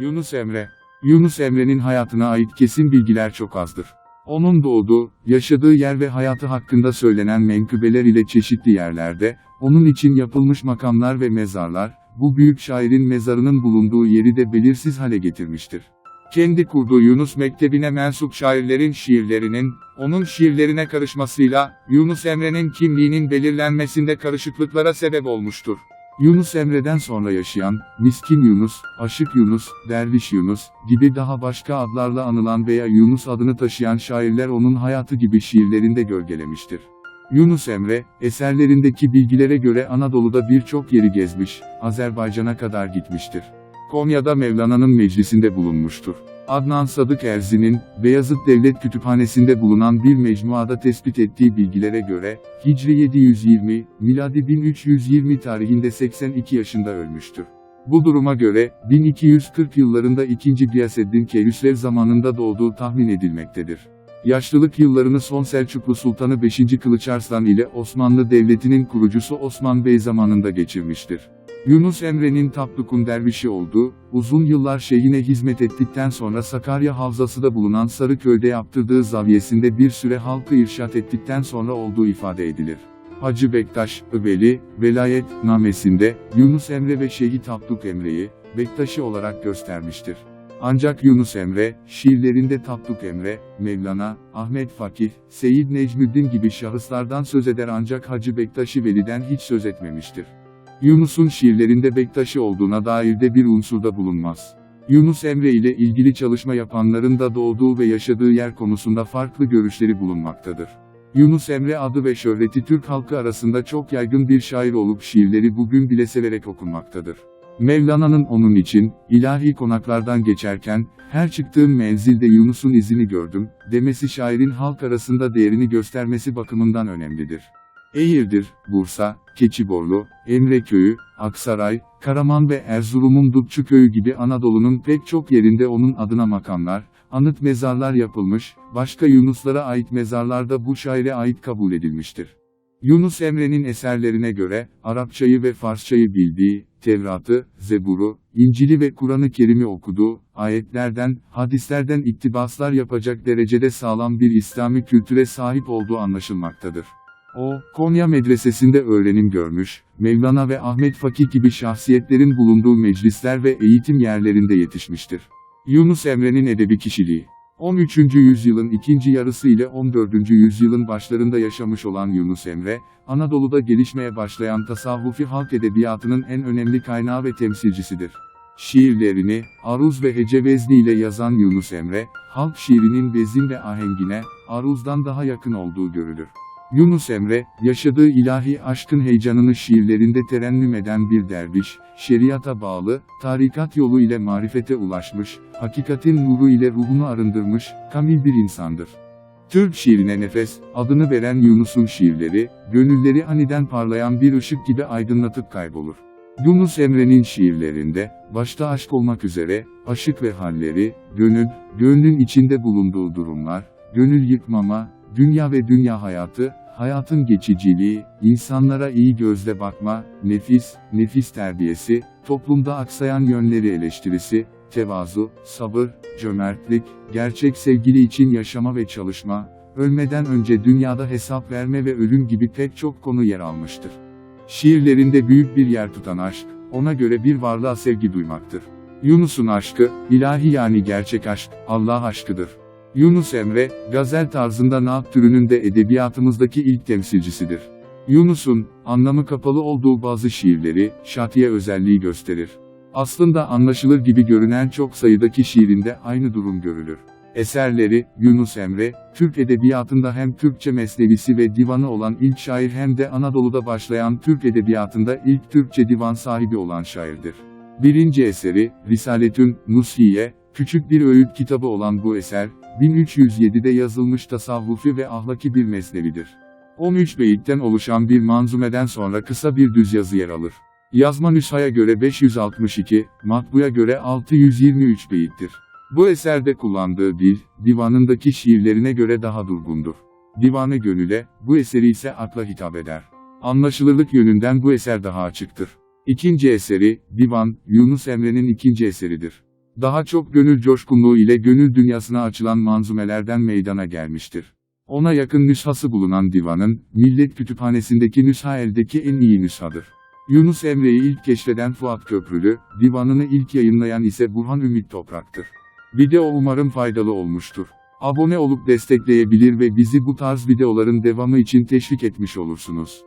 Yunus Emre Yunus Emre'nin hayatına ait kesin bilgiler çok azdır. Onun doğduğu, yaşadığı yer ve hayatı hakkında söylenen menkıbeler ile çeşitli yerlerde, onun için yapılmış makamlar ve mezarlar, bu büyük şairin mezarının bulunduğu yeri de belirsiz hale getirmiştir. Kendi kurduğu Yunus Mektebi'ne mensup şairlerin şiirlerinin, onun şiirlerine karışmasıyla, Yunus Emre'nin kimliğinin belirlenmesinde karışıklıklara sebep olmuştur. Yunus Emre'den sonra yaşayan, Miskin Yunus, Aşık Yunus, Derviş Yunus gibi daha başka adlarla anılan veya Yunus adını taşıyan şairler onun hayatı gibi şiirlerinde gölgelemiştir. Yunus Emre, eserlerindeki bilgilere göre Anadolu'da birçok yeri gezmiş, Azerbaycan'a kadar gitmiştir. Konya'da Mevlana'nın meclisinde bulunmuştur. Adnan Sadık Erzi'nin, Beyazıt Devlet Kütüphanesi'nde bulunan bir mecmuada tespit ettiği bilgilere göre, Hicri 720, miladi 1320 tarihinde 82 yaşında ölmüştür. Bu duruma göre, 1240 yıllarında 2. Gıyaseddin Keyhüsrev zamanında doğduğu tahmin edilmektedir. Yaşlılık yıllarını son Selçuklu Sultanı 5. Kılıçarslan ile Osmanlı Devleti'nin kurucusu Osman Bey zamanında geçirmiştir. Yunus Emre'nin Tapduk'un dervişi olduğu, uzun yıllar şeyhine hizmet ettikten sonra Sakarya Havzası'da bulunan Sarıköy'de yaptırdığı zaviyesinde bir süre halkı irşat ettikten sonra olduğu ifade edilir. Hacı Bektaş, Öbeli, Velayet namesinde, Yunus Emre ve Şeyhi Tapduk Emre'yi, Bektaşi olarak göstermiştir. Ancak Yunus Emre, şiirlerinde Tapduk Emre, Mevlana, Ahmet Fakih, Seyyid Necmüddin gibi şahıslardan söz eder ancak Hacı Bektaşi Veli'den hiç söz etmemiştir. Yunus'un şiirlerinde Bektaşi olduğuna dair de bir unsurda bulunmaz. Yunus Emre ile ilgili çalışma yapanların da doğduğu ve yaşadığı yer konusunda farklı görüşleri bulunmaktadır. Yunus Emre adı ve şöhreti Türk halkı arasında çok yaygın bir şair olup şiirleri bugün bile severek okunmaktadır. Mevlana'nın onun için, ilahi konaklardan geçerken, her çıktığım menzilde Yunus'un izini gördüm, demesi şairin halk arasında değerini göstermesi bakımından önemlidir. Eğirdir, Bursa, Keçiborlu, Emreköy'ü, Aksaray, Karaman ve Erzurum'un Dutçuköy'ü gibi Anadolu'nun pek çok yerinde onun adına makamlar, anıt mezarlar yapılmış, başka Yunuslara ait mezarlar da bu şaire ait kabul edilmiştir. Yunus Emre'nin eserlerine göre, Arapçayı ve Farsçayı bildiği, Tevrat'ı, Zebur'u, İncil'i ve Kur'an-ı Kerim'i okuduğu, ayetlerden, hadislerden iktibaslar yapacak derecede sağlam bir İslami kültüre sahip olduğu anlaşılmaktadır. O, Konya Medresesi'nde öğrenim görmüş, Mevlana ve Ahmet Fakih gibi şahsiyetlerin bulunduğu meclisler ve eğitim yerlerinde yetişmiştir. Yunus Emre'nin edebi kişiliği 13. yüzyılın ikinci yarısı ile 14. yüzyılın başlarında yaşamış olan Yunus Emre, Anadolu'da gelişmeye başlayan tasavvufi halk edebiyatının en önemli kaynağı ve temsilcisidir. Şiirlerini, aruz ve hece vezni ile yazan Yunus Emre, halk şiirinin vezin ve ahengine, aruzdan daha yakın olduğu görülür. Yunus Emre, yaşadığı ilahi aşkın heyecanını şiirlerinde terennüm eden bir derviş, şeriata bağlı, tarikat yolu ile marifete ulaşmış, hakikatin nuru ile ruhunu arındırmış, kamil bir insandır. Türk şiirine nefes, adını veren Yunus'un şiirleri, gönülleri aniden parlayan bir ışık gibi aydınlatıp kaybolur. Yunus Emre'nin şiirlerinde, başta aşk olmak üzere, aşık ve halleri, gönül, gönlün içinde bulunduğu durumlar, gönül yıkmama, dünya ve dünya hayatı, hayatın geçiciliği, insanlara iyi gözle bakma, nefis, nefis terbiyesi, toplumda aksayan yönleri eleştirisi, tevazu, sabır, cömertlik, gerçek sevgili için yaşama ve çalışma, ölmeden önce dünyada hesap verme ve ölüm gibi pek çok konu yer almıştır. Şiirlerinde büyük bir yer tutan aşk, ona göre bir varlığa sevgi duymaktır. Yunus'un aşkı, ilahi yani gerçek aşk, Allah aşkıdır. Yunus Emre, gazel tarzında naat türünün de edebiyatımızdaki ilk temsilcisidir. Yunus'un, anlamı kapalı olduğu bazı şiirleri, şatiye özelliği gösterir. Aslında anlaşılır gibi görünen çok sayıdaki şiirinde aynı durum görülür. Eserleri, Yunus Emre, Türk edebiyatında hem Türkçe mesnevisi ve divanı olan ilk şair hem de Anadolu'da başlayan Türk edebiyatında ilk Türkçe divan sahibi olan şairdir. Birinci eseri, Risaletün Nushiye, küçük bir öğüt kitabı olan bu eser, 1307'de yazılmış tasavvufi ve ahlaki bir mesnevidir. 13 beyitten oluşan bir manzumeden sonra kısa bir düz yazı yer alır. Yazma nüshaya göre 562, matbuya göre 623 beyittir. Bu eserde kullandığı dil, divanındaki şiirlerine göre daha durgundur. Divanı gönüle, bu eseri ise akla hitap eder. Anlaşılırlık yönünden bu eser daha açıktır. İkinci eseri, Divan, Yunus Emre'nin ikinci eseridir. Daha çok gönül coşkunluğu ile gönül dünyasına açılan manzumelerden meydana gelmiştir. Ona yakın nüshası bulunan divanın, Millet Kütüphanesi'ndeki nüsha eldeki en iyi nüshadır. Yunus Emre'yi ilk keşfeden Fuat Köprülü, divanını ilk yayınlayan ise Burhan Ümit Toprak'tır. Video umarım faydalı olmuştur. Abone olup destekleyebilir ve bizi bu tarz videoların devamı için teşvik etmiş olursunuz.